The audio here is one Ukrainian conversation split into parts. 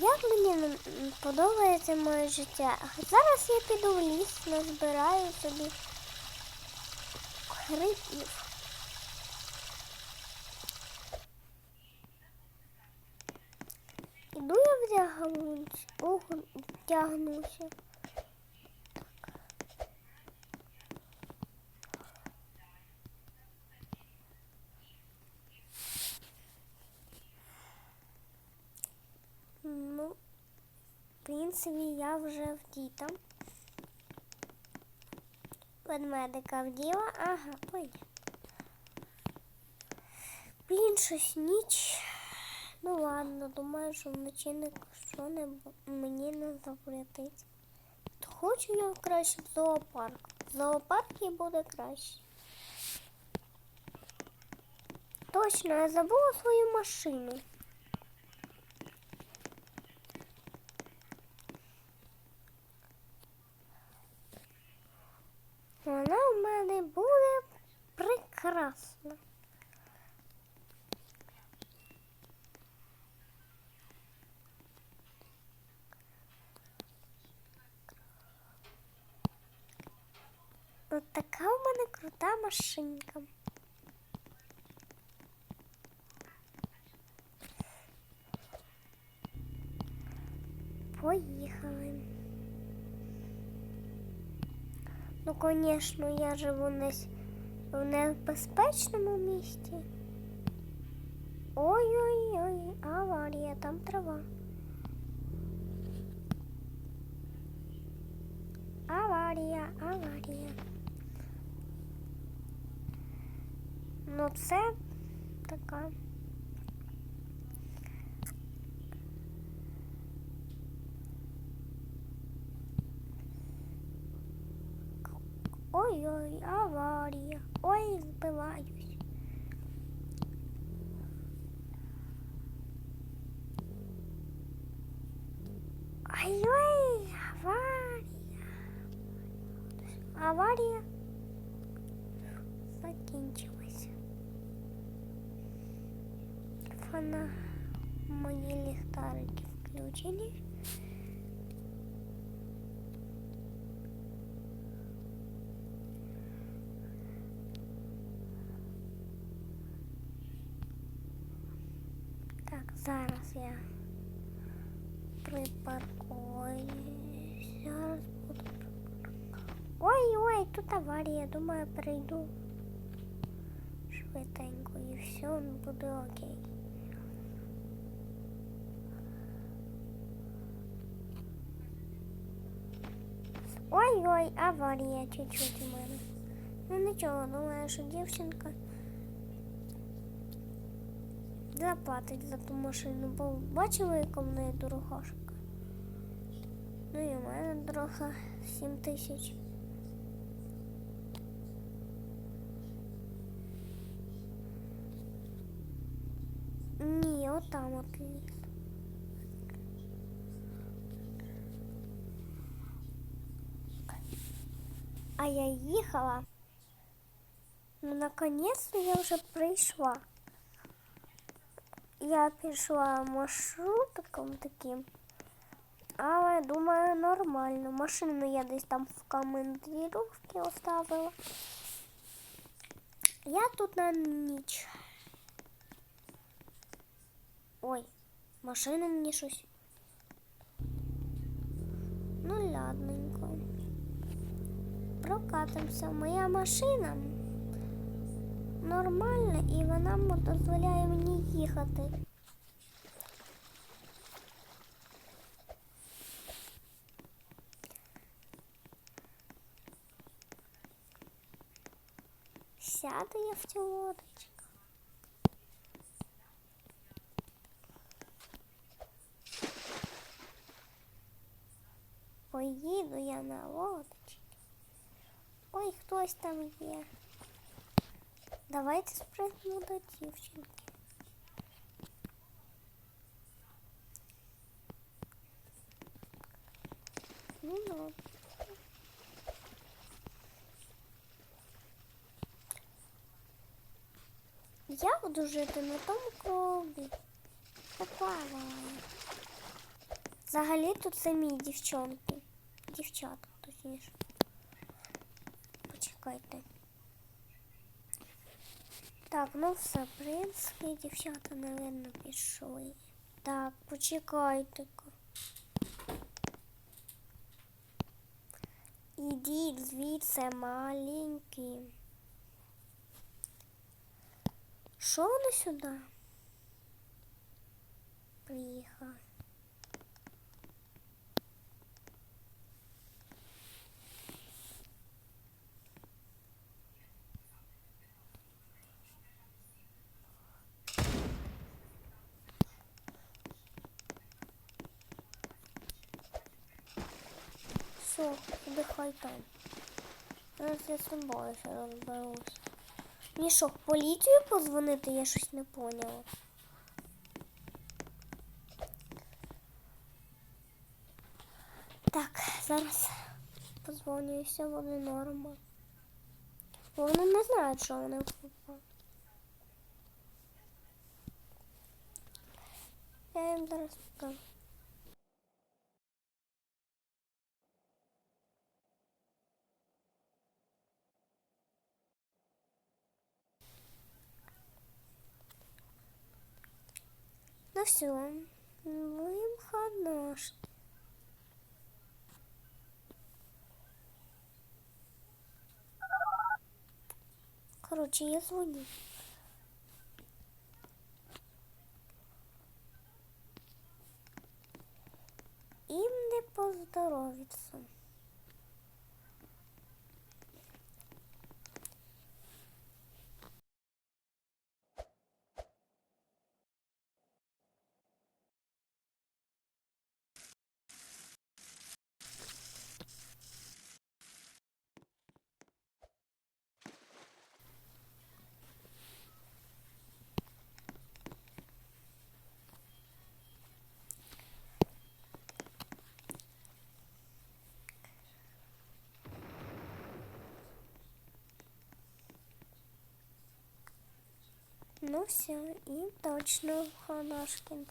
Як мені подобається моє життя. Зараз я піду в ліс, назбираю собі грибів. Іду я ого, вдягнуся. Ну, в принципі, я вже вдіта. Ведмедика вділа, ага, поїхали. Блін, щось ніч. Ну ладно, думаю, що вночі ніщо не мені не запретить. Хочу я краще в зоопарк. В зоопаркі буде краще. Точно, я забула свою машину. Вона в мене буде прекрасна. От така у мене крута машинка. Поїхали. Ну, звісно, я живу десь в небезпечному місті. Ой-ой-ой, аварія, там трава. Аварія, аварія. Ну, це така. Ой, збиваюсь. Ой-ой, аварія. Аварія закінчилася. Фона мої ліхтарики включені. зараз я припаркуюсь. Зараз буду. Ой-ой, тут аварія, думаю, перейду швиденько і все буде окей. Ой-ой, аварія чуть-чуть у мене. Ну нічого, думаю, що дівчинка заплатить за ту машину, бо бачили, яка в неї дорогашка. Ну і в мене дорога 7 тисяч. Ні, отам от ліс. А я їхала. Ну, наконец-то я вже прийшла. Я пішла маршрутиком таким. Але думаю, нормально. Машину я десь там в командировці оставила. Я тут на ніч. Ой, машина мені щось. Ну, ладненько. Прокатимося. Моя машина Нормальна і вона дозволяє мені їхати. Сяду я в цю лодочку. Поїду я на лодочці. Ой, хтось там є. Давайте спригну до дівчинки. Ну, ну. Я буду жити на тому крові. Поплаваю. Взагалі тут самі дівчонки. Дівчата, точніше. Почекайте. Так, ну все, в принципі, дівчата, напевно, пішли. Так, почекайте-ка. Ідіть звідси маленькі. Що вони сюди? Приїхали. Все, віддихай там. Зараз я з тобою ще розберусь. Мені в поліцію позвонити, я щось не поняла. Так, зараз позвоню і все буде норма. Бо вони не знають, що вони впали. Я їм зараз покажу. Ну все, будем ханаш. Короче, я звоню. Им не поздоровится. Ну все, и точно Ханашкин.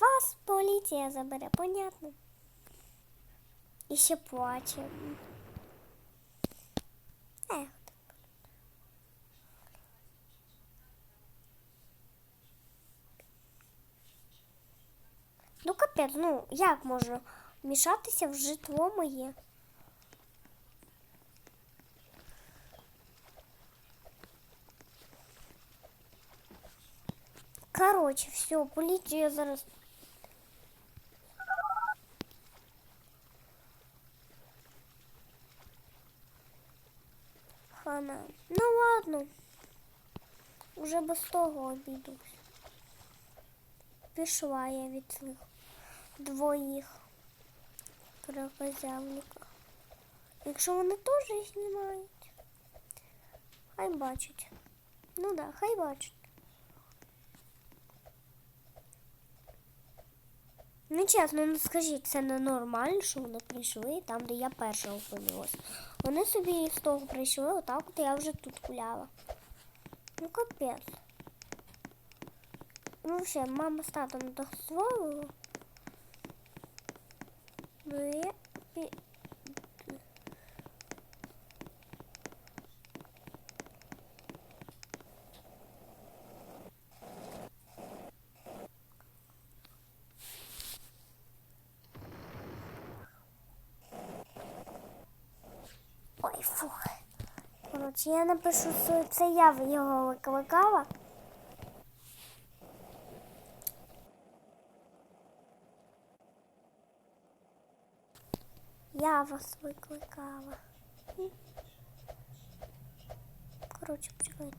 Вас поліція забере, понятно. І ще плаче. Капець, ну як можна вмішатися в житло моє? Короче, все, поліція зараз. Хана. Ну ладно. Уже без того обійдусь. Пішла я від цих двоїх крокозявників. Якщо вони теж знімають, хай бачать. Ну да, хай бачать. Ну чесно, ну скажіть, це не нормально, що вони прийшли там, де я перша опинилась. Вони собі з того прийшли, отак от я вже тут гуляла. Ну капець. Ну все, мама з татом дозволила. Ну я пі- Фух. Коротше, я напишу, що це я його викликала. Я вас викликала. Коротше, почекайте.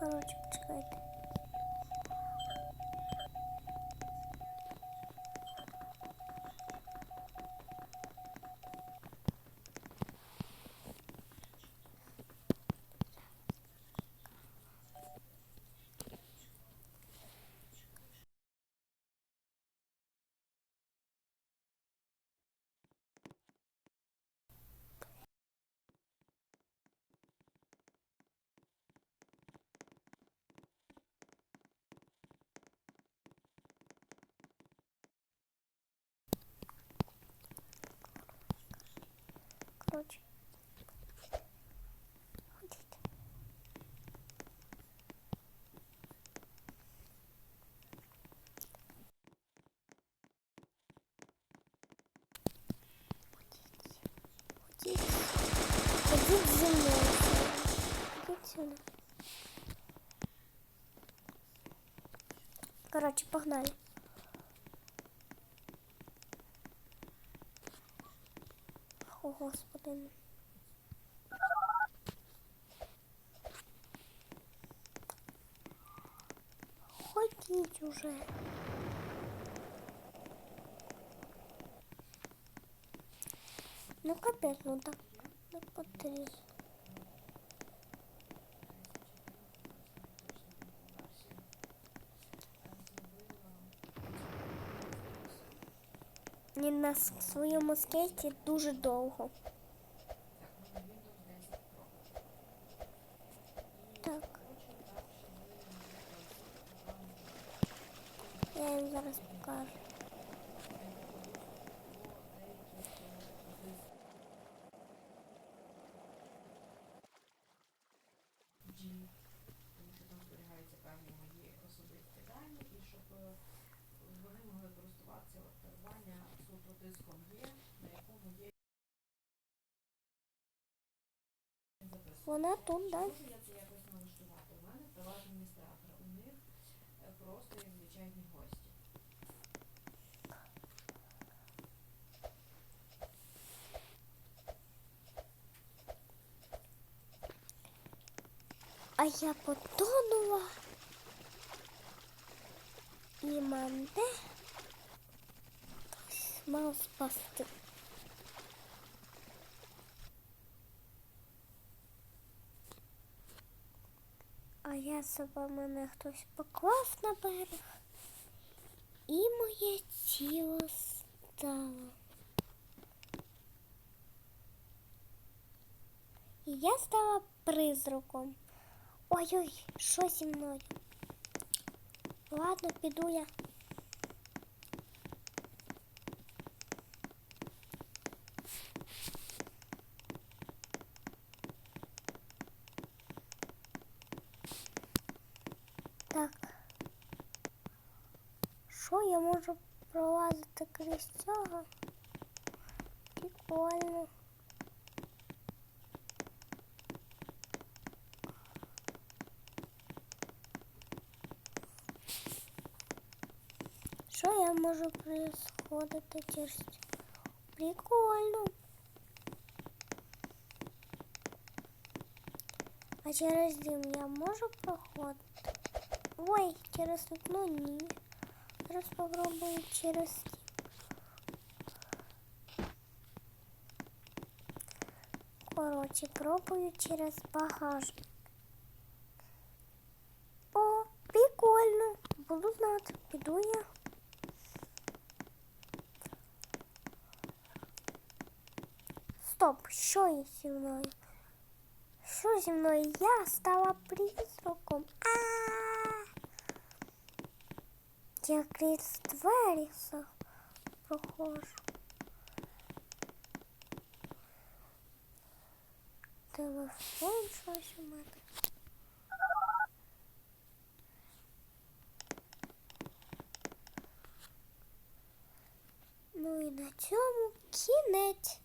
Коротше, почекайте. Коротше. Ходіть. Ходіть. Ходіть. Ходіть зі мною. Ходіть сюди. Коротше, погнали. О, господи. Ходіть уже. Ну капець, ну так не потрібно. Він на с- своєму скейті дуже довго. Так. Я їм зараз покажу. тому що там зберігаються певні мої особисті дані, і щоб е, Вони могли користуватися от керування суто диском є, на якому є. Вона тут, да? можу я це якось налаштувати? У мене права адміністратора, у них е, просто як звичайні гості. А я потонула. Мене хтось мав. А я себе мене хтось поклав на берег. І моє тіло стало. І я стала призраком. Ой-ой, що зі мною? Ладно, піду я. Так. Що я можу пролазити крізь цього? Прикольно. Що я можу происходити через Прикольно. А через дим я можу проходити? Ой, через вікно ні. Зараз попробую через дім. Коротше, пробую через багажник. О, прикольно. Буду знати, піду я. Стоп, що є зі мною? Що зі мною? Я стала призраком. А! Я крізь двері проходжу. Телефон щось у мене. Ну і на цьому кінець.